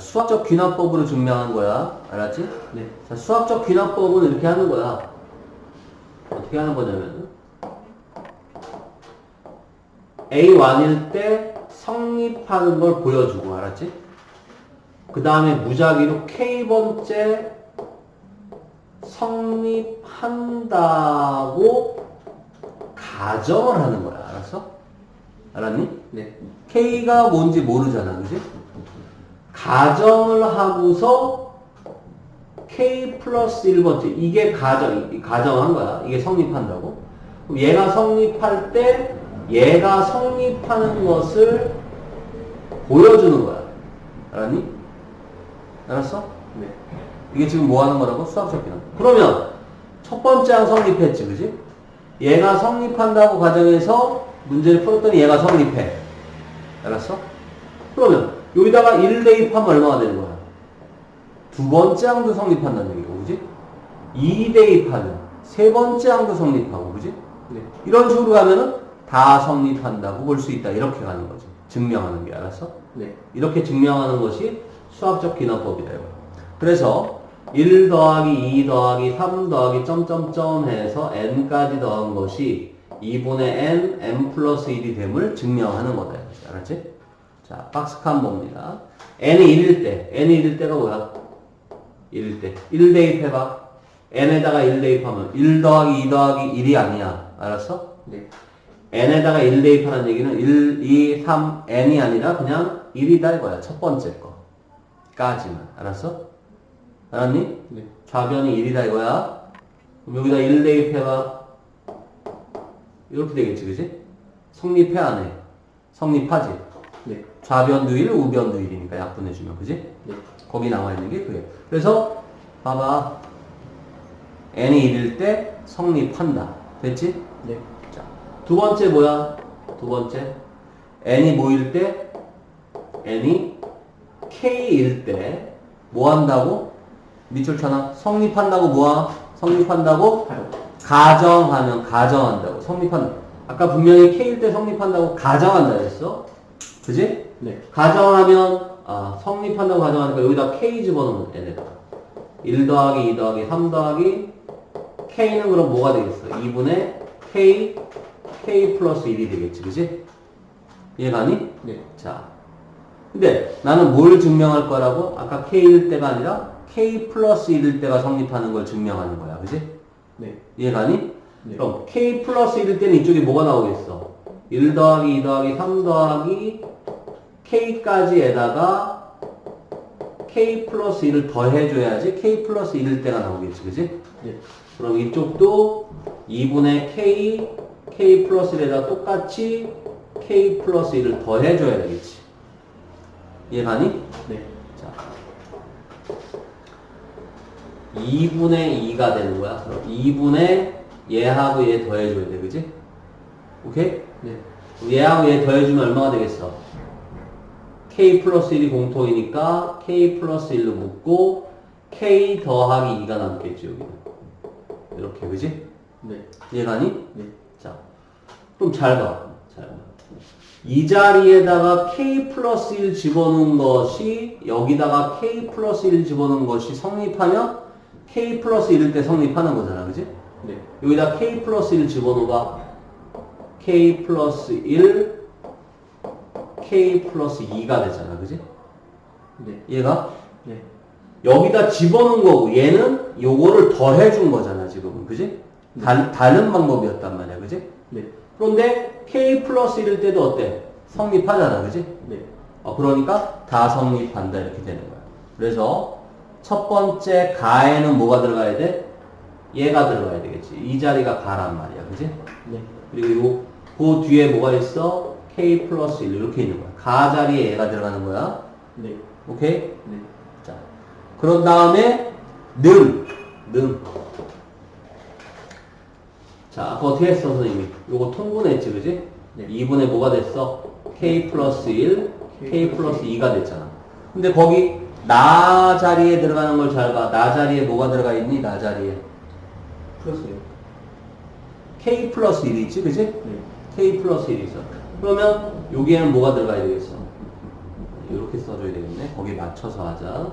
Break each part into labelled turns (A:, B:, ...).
A: 수학적 귀납법으로 증명한 거야. 알았지?
B: 네.
A: 자, 수학적 귀납법은 이렇게 하는 거야. 어떻게 하는 거냐면 A1일 때 성립하는 걸 보여주고 알았지? 그 다음에 무작위로 K번째 성립한다고 가정을 하는 거야. 알았어? 알았니?
B: 네.
A: K가 뭔지 모르잖아. 그지? 가정을 하고서 K 플러스 1번째. 이게 가정, 이- 가정한 거야. 이게 성립한다고. 그럼 얘가 성립할 때 얘가 성립하는 것을 보여주는 거야. 알았니? 알았어?
B: 네.
A: 이게 지금 뭐 하는 거라고? 수학 적 기능. 그러면 첫 번째 항 성립했지, 그지? 얘가 성립한다고 가정해서 문제를 풀었더니 얘가 성립해. 알았어? 그러면 여기다가 1 대입하면 얼마가 되는 거야? 두 번째 항도 성립한다는 얘기고, 그지? 2 대입하면 세 번째 항도 성립하고, 그지?
B: 네.
A: 이런 식으로 가면은 다 성립한다고 볼 수 있다. 이렇게 가는 거지. 증명하는 게, 알았어?
B: 네.
A: 이렇게 증명하는 것이 수학적 기납법이다. 이거. 그래서 1 더하기 2 더하기 3 더하기 점점점 해서 n까지 더한 것이 2분의 n, n 플러스 1이 됨을 증명하는 거다. 알았지? 자, 박스칸 봅니다. n이 1일 때, n이 1일 때가 뭐야? 1일 때. 1 대입해봐. n에다가 1 대입하면 1 더하기 2 더하기 1이 아니야. 알았어?
B: 네.
A: n에다가 1 대입하는 얘기는 1, 2, 3, n이 아니라 그냥 1이다 이거야. 첫 번째 거. 까지만. 알았어? 알았니?
B: 네.
A: 좌변이 1이다 이거야. 그럼 여기다 1 대입해봐. 이렇게 되겠지, 그지? 성립해, 안 해? 성립하지?
B: 네.
A: 좌변도 1, 우변도 1이니까 약분해주면, 그지?
B: 네.
A: 거기 나와 있는 게 그게. 그래서, 봐봐. n이 1일 때 성립한다. 됐지?
B: 네.
A: 자, 두 번째 뭐야? 두 번째. n이 뭐일 때? n이 k일 때 뭐 한다고? 밑줄 쳐나? 성립한다고 뭐야? 성립한다고? 가정하면 가정한다고. 성립한다. 아까 분명히 k일 때 성립한다고 가정한다 했어. 그지?
B: 네.
A: 가정하면 아, 성립한다고 가정하니까 여기다 k 집어넣으면 n에다가 1 더하기 2 더하기 3 더하기 k는 그럼 뭐가 되겠어? 2분의 k k 플러스 1이 되겠지 그지? 이해가니?
B: 네.
A: 자 근데 나는 뭘 증명할 거라고? 아까 k일 때가 아니라 k 플러스 1일 때가 성립하는 걸 증명하는 거야 그지?
B: 네.
A: 이해가니?
B: 네.
A: 그럼 k 플러스 1일 때는 이쪽에 뭐가 나오겠어? 1 더하기 2 더하기 3 더하기 k까지에다가 k 플러스 1을 더해줘야지 k 플러스 1일 때가 나오겠지 그지?
B: 네.
A: 그럼 이쪽도 2분의 k k 플러스 1에다 똑같이 k 플러스 1을 더해줘야 되겠지 이해가니?
B: 네.
A: 자, 2분의 2가 되는 거야. 그럼 2분의 얘하고 얘 더해줘야 돼, 그지? 오케이?
B: 네.
A: 얘하고 얘 더해주면 얼마가 되겠어? k 플러스 1이 공통이니까 k 플러스 1로 묶고 k 더하기 2가 남겠지, 여기는. 이렇게, 그지?
B: 네.
A: 이해가니?
B: 네.
A: 자, 그럼 잘 봐. 잘 봐. 이 자리에다가 k 플러스 1 집어넣은 것이 여기다가 k 플러스 1 집어넣은 것이 성립하면 k 플러스 1일 때 성립하는 거잖아. 그지?
B: 네.
A: 여기다 k 플러스 1 집어넣어봐. K 플러스 1 k 플러스 2가 되잖아. 그지?
B: 네.
A: 얘가
B: 네.
A: 여기다 집어넣은 거고 얘는 요거를 더해준 거잖아. 지금은. 그지? 다, 다른 방법이었단 말이야. 그지?
B: 네.
A: 그런데 k 플러스 1일 때도 어때? 성립하잖아, 그지?
B: 네.
A: 어, 그러니까 다 성립한다 이렇게 되는 거야. 그래서 첫 번째 가에는 뭐가 들어가야 돼? 얘가 들어가야 되겠지. 이 자리가 가란 말이야, 그지?
B: 네.
A: 그리고 그 뒤에 뭐가 있어? k 플러스 1 이렇게 있는 거야. 가 자리에 얘가 들어가는 거야.
B: 네.
A: 오케이?
B: 네.
A: 자, 그런 다음에 는, 는. 자, 아까 어떻게 했어, 선생님이? 요거 통분했지, 그지?
B: 네.
A: 2분의 뭐가 됐어? k 플러스 1,
B: K
A: k 플러스 2가 됐잖아. 근데 거기 나 자리에 들어가는 걸 잘 봐. 나 자리에 뭐가 들어가 있니? 나 자리에.
B: 풀었어요.
A: k 플러스 1이 있지, 그지?
B: 네.
A: K 플러스 1이 있어. 그러면 여기에는 뭐가 들어가야 되겠어? 이렇게 써줘야 되겠네. 거기에 맞춰서 하자.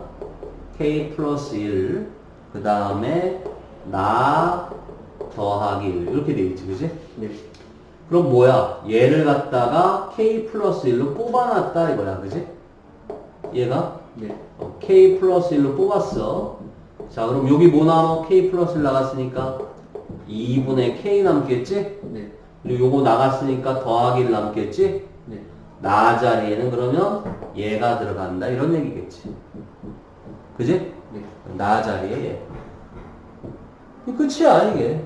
A: k 플러스 1, 그 다음에 나 더하기 1 이렇게 돼 있지, 그지?
B: 네.
A: 그럼 뭐야? 얘를 갖다가 k 플러스 1로 뽑아놨다 이거야, 그지? 얘가
B: 네.
A: 어, k 플러스 1로 뽑았어. 자, 그럼 여기 뭐 나와? k 플러스 1 나갔으니까 2분의 k 남겠지?
B: 네.
A: 요거 나갔으니까 더하기 1 남겠지?
B: 네.
A: 나 자리에는 그러면 얘가 들어간다 이런 얘기겠지. 그지?
B: 네.
A: 나 자리에 얘. 끝이야 이게.